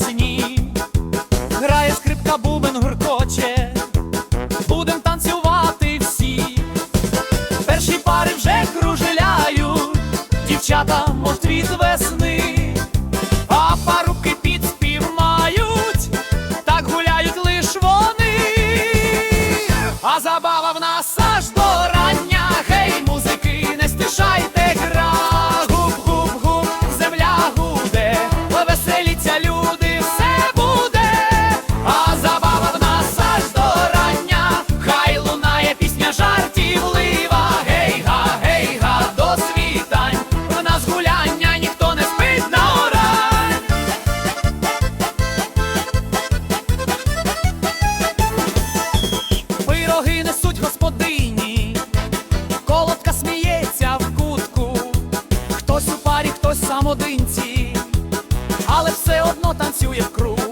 ясені, грає скрипка, бубен гуркоче, будем танцювати всі, перші пари вже кружеляють, дівчата, мов твіт весни. господині, колодка сміється в кутку, хтось у парі, хтось самодинці, але все одно танцює в круг.